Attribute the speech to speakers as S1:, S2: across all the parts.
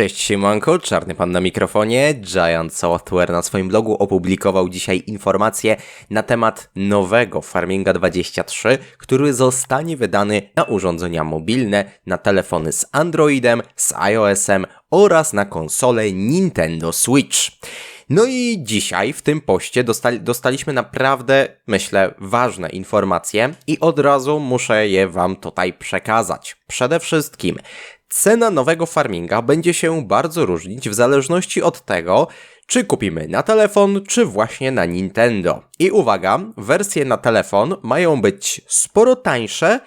S1: Cześć siemanko, Czarny Pan na mikrofonie. Giant Software na swoim blogu opublikował dzisiaj informacje na temat nowego Farminga 23, który zostanie wydany na urządzenia mobilne, na telefony z Androidem, z iOS-em oraz na konsole Nintendo Switch. No i dzisiaj w tym poście dostali, dostaliśmy naprawdę, myślę, ważne informacje i od razu muszę je Wam tutaj przekazać. Przede wszystkim cena nowego farminga będzie się bardzo różnić w zależności od tego, czy kupimy na telefon, czy właśnie na Nintendo. I uwaga, wersje na telefon mają być sporo tańsze,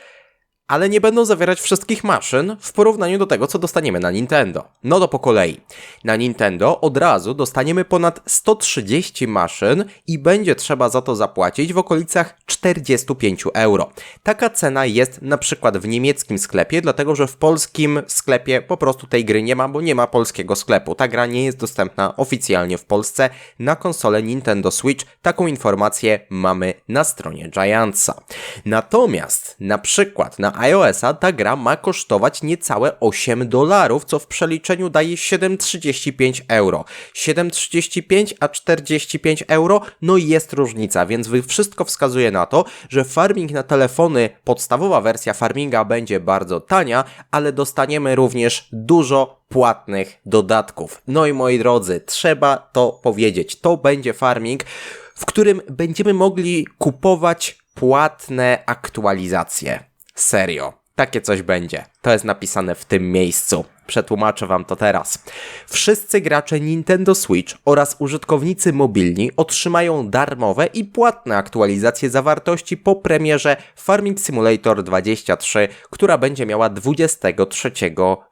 S1: ale nie będą zawierać wszystkich maszyn w porównaniu do tego, co dostaniemy na Nintendo. No to po kolei. Na Nintendo od razu dostaniemy ponad 130 maszyn i będzie trzeba za to zapłacić w okolicach 45 euro. Taka cena jest na przykład w niemieckim sklepie, dlatego że w polskim sklepie po prostu tej gry nie ma, bo nie ma polskiego sklepu. Ta gra nie jest dostępna oficjalnie w Polsce na konsolę Nintendo Switch. Taką informację mamy na stronie Giantsa. Natomiast na przykład na iOS-a ta gra ma kosztować niecałe 8 dolarów, co w przeliczeniu daje 7,35 euro. 7,35 a 45 euro, no jest różnica, więc wszystko wskazuje na to, że farming na telefony, podstawowa wersja farminga będzie bardzo tania, ale dostaniemy również dużo płatnych dodatków. No i moi drodzy, trzeba to powiedzieć. To będzie farming, w którym będziemy mogli kupować płatne aktualizacje. Serio. Takie coś będzie. To jest napisane w tym miejscu. Przetłumaczę wam to teraz. Wszyscy gracze Nintendo Switch oraz użytkownicy mobilni otrzymają darmowe i płatne aktualizacje zawartości po premierze Farming Simulator 23, która będzie miała 23,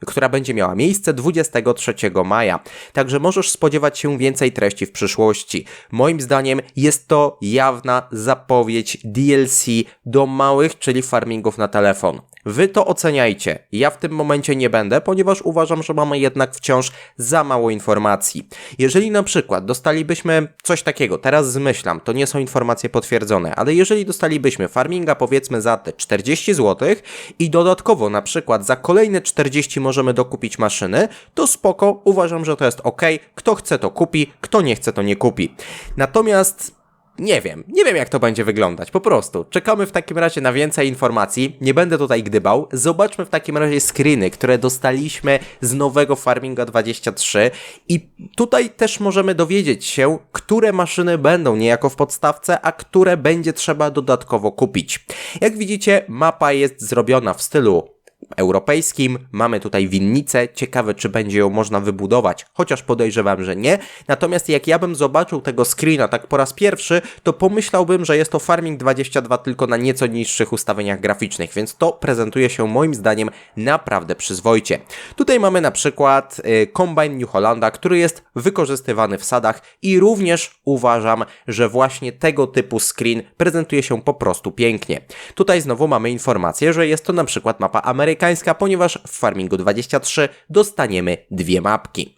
S1: która będzie miała miejsce 23 maja. Także możesz spodziewać się więcej treści w przyszłości. Moim zdaniem jest to jawna zapowiedź DLC do małych, czyli farmingów na telefon. Wy to oceniajcie. Ja w tym momencie nie będę, ponieważ uważam, że mamy jednak wciąż za mało informacji. Jeżeli na przykład dostalibyśmy coś takiego, teraz zmyślam, to nie są informacje potwierdzone, ale jeżeli dostalibyśmy farminga powiedzmy za te 40 zł i dodatkowo na przykład za kolejne 40 możemy dokupić maszyny, to spoko, uważam, że to jest ok. Kto chce to kupi, kto nie chce to nie kupi. Natomiast nie wiem, nie wiem jak to będzie wyglądać, po prostu. Czekamy w takim razie na więcej informacji, nie będę tutaj gdybał. Zobaczmy w takim razie screeny, które dostaliśmy z nowego Farminga 23 i tutaj też możemy dowiedzieć się, które maszyny będą niejako w podstawce, a które będzie trzeba dodatkowo kupić. Jak widzicie, mapa jest zrobiona w stylu europejskim. Mamy tutaj winnicę. Ciekawe, czy będzie ją można wybudować, chociaż podejrzewam, że nie. Natomiast jak ja bym zobaczył tego screena tak po raz pierwszy, to pomyślałbym, że jest to Farming 22 tylko na nieco niższych ustawieniach graficznych, więc to prezentuje się moim zdaniem naprawdę przyzwoicie. Tutaj mamy na przykład y, Combine New Hollanda, który jest wykorzystywany w sadach i również uważam, że właśnie tego typu screen prezentuje się po prostu pięknie. Tutaj znowu mamy informację, że jest to na przykład mapa amerykańska, amerykańska, ponieważ w Farmingu 23 dostaniemy dwie mapki.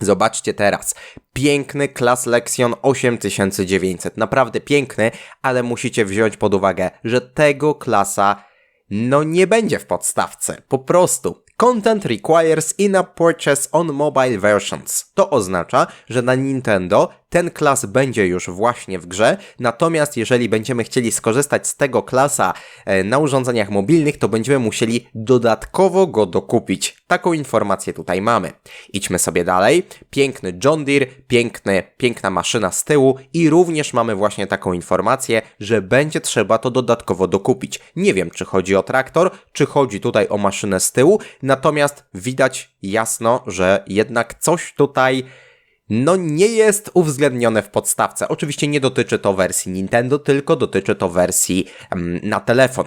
S1: Zobaczcie teraz. Piękny Class Lexion 8900. Naprawdę piękny, ale musicie wziąć pod uwagę, że tego klasa no nie będzie w podstawce. Po prostu. Content requires in-app purchase on mobile versions. To oznacza, że na Nintendo ten klas będzie już właśnie w grze, natomiast jeżeli będziemy chcieli skorzystać z tego klasa e, na urządzeniach mobilnych, to będziemy musieli dodatkowo go dokupić. Taką informację tutaj mamy. Idźmy sobie dalej. Piękny John Deere, piękny, piękna maszyna z tyłu i również mamy właśnie taką informację, że będzie trzeba to dodatkowo dokupić. Nie wiem, czy chodzi o traktor, czy chodzi tutaj o maszynę z tyłu, natomiast widać jasno, że jednak coś tutaj no nie jest uwzględnione w podstawce. Oczywiście nie dotyczy to wersji Nintendo, tylko dotyczy to wersji um, na telefon.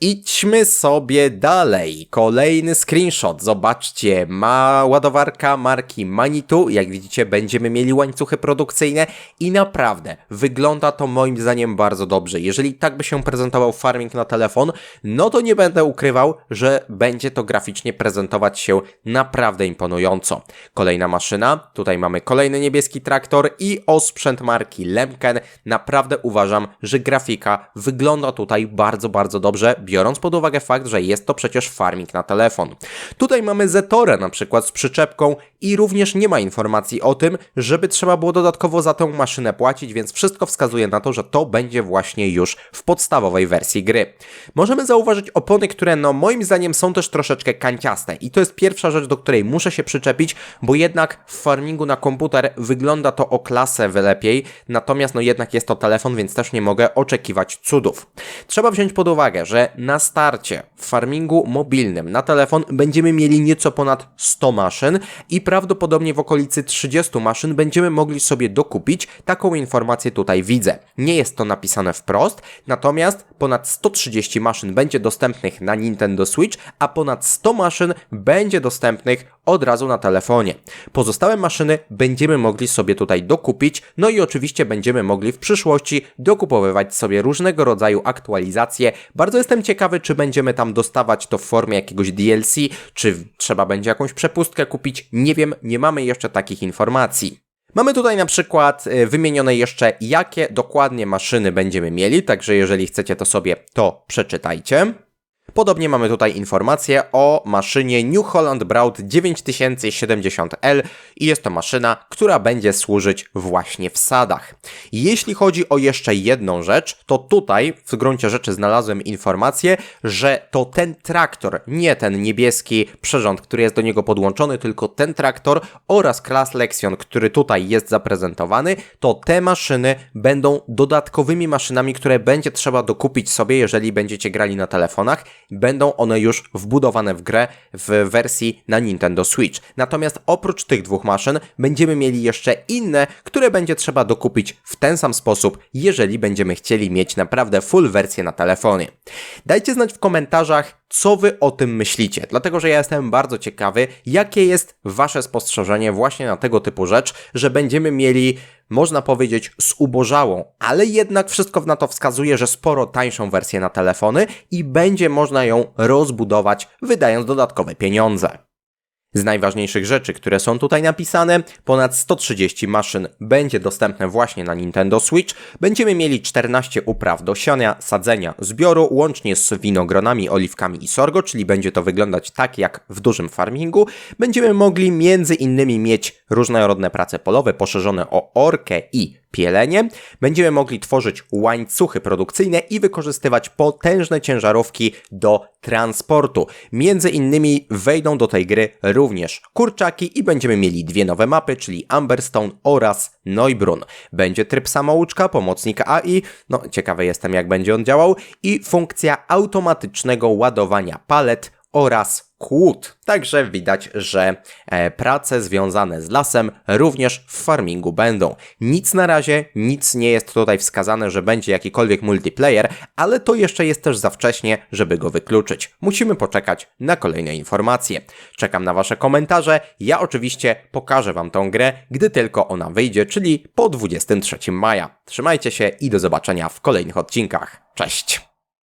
S1: Idźmy sobie dalej. Kolejny screenshot. Zobaczcie, ma ładowarka marki Manitou. Jak widzicie, będziemy mieli łańcuchy produkcyjne i naprawdę wygląda to moim zdaniem bardzo dobrze. Jeżeli tak by się prezentował farming na telefon, no to nie będę ukrywał, że będzie to graficznie prezentować się naprawdę imponująco. Kolejna maszyna. Tutaj mamy kolejny niebieski traktor i osprzęt marki Lemken. Naprawdę uważam, że grafika wygląda tutaj bardzo, bardzo dobrze biorąc pod uwagę fakt, że jest to przecież farming na telefon. Tutaj mamy Zetorę na przykład z przyczepką i również nie ma informacji o tym, żeby trzeba było dodatkowo za tę maszynę płacić, więc wszystko wskazuje na to, że to będzie właśnie już w podstawowej wersji gry. Możemy zauważyć opony, które no moim zdaniem są też troszeczkę kanciaste i to jest pierwsza rzecz, do której muszę się przyczepić, bo jednak w farmingu na komputer wygląda to o klasę lepiej, natomiast no jednak jest to telefon, więc też nie mogę oczekiwać cudów. Trzeba wziąć pod uwagę, że na starcie w farmingu mobilnym na telefon będziemy mieli nieco ponad 100 maszyn i prawdopodobnie w okolicy 30 maszyn będziemy mogli sobie dokupić. Taką informację tutaj widzę. Nie jest to napisane wprost, natomiast ponad 130 maszyn będzie dostępnych na Nintendo Switch, a ponad 100 maszyn będzie dostępnych od razu na telefonie. Pozostałe maszyny będziemy mogli sobie tutaj dokupić, no i oczywiście będziemy mogli w przyszłości dokupowywać sobie różnego rodzaju aktualizacje. Bardzo jestem ciekawy, czy będziemy tam dostawać to w formie jakiegoś DLC, czy trzeba będzie jakąś przepustkę kupić. Nie wiem, nie mamy jeszcze takich informacji. Mamy tutaj na przykład y, wymienione jeszcze, jakie dokładnie maszyny będziemy mieli, także jeżeli chcecie to sobie to przeczytajcie. Podobnie mamy tutaj informację o maszynie New Holland Broad 9070L i jest to maszyna, która będzie służyć właśnie w sadach. Jeśli chodzi o jeszcze jedną rzecz, to tutaj w gruncie rzeczy znalazłem informację, że to ten traktor, nie ten niebieski przyrząd, który jest do niego podłączony, tylko ten traktor oraz Class Lexion, który tutaj jest zaprezentowany, to te maszyny będą dodatkowymi maszynami, które będzie trzeba dokupić sobie, jeżeli będziecie grali na telefonach będą one już wbudowane w grę w wersji na Nintendo Switch. Natomiast oprócz tych dwóch maszyn będziemy mieli jeszcze inne, które będzie trzeba dokupić w ten sam sposób, jeżeli będziemy chcieli mieć naprawdę full wersję na telefonie. Dajcie znać w komentarzach, co wy o tym myślicie, dlatego że ja jestem bardzo ciekawy, jakie jest wasze spostrzeżenie właśnie na tego typu rzecz, że będziemy mieli można powiedzieć, zubożałą, ale jednak wszystko na to wskazuje, że sporo tańszą wersję na telefony i będzie można ją rozbudować, wydając dodatkowe pieniądze. Z najważniejszych rzeczy, które są tutaj napisane, ponad 130 maszyn będzie dostępne właśnie na Nintendo Switch. Będziemy mieli 14 upraw do siania, sadzenia, zbioru, łącznie z winogronami, oliwkami i sorgo, czyli będzie to wyglądać tak jak w dużym farmingu. Będziemy mogli między innymi mieć różnorodne prace polowe poszerzone o orkę i pielenie, będziemy mogli tworzyć łańcuchy produkcyjne i wykorzystywać potężne ciężarówki do transportu. Między innymi wejdą do tej gry również kurczaki i będziemy mieli dwie nowe mapy, czyli Amberstone oraz Neubrunn. Będzie tryb samouczka, pomocnik AI, no ciekawy jestem jak będzie on działał i funkcja automatycznego ładowania palet oraz kłód. Także widać, że e, prace związane z lasem również w farmingu będą. Nic na razie, nic nie jest tutaj wskazane, że będzie jakikolwiek multiplayer, ale to jeszcze jest też za wcześnie, żeby go wykluczyć. Musimy poczekać na kolejne informacje. Czekam na Wasze komentarze. Ja oczywiście pokażę Wam tą grę, gdy tylko ona wyjdzie, czyli po 23 maja. Trzymajcie się i do zobaczenia w kolejnych odcinkach. Cześć!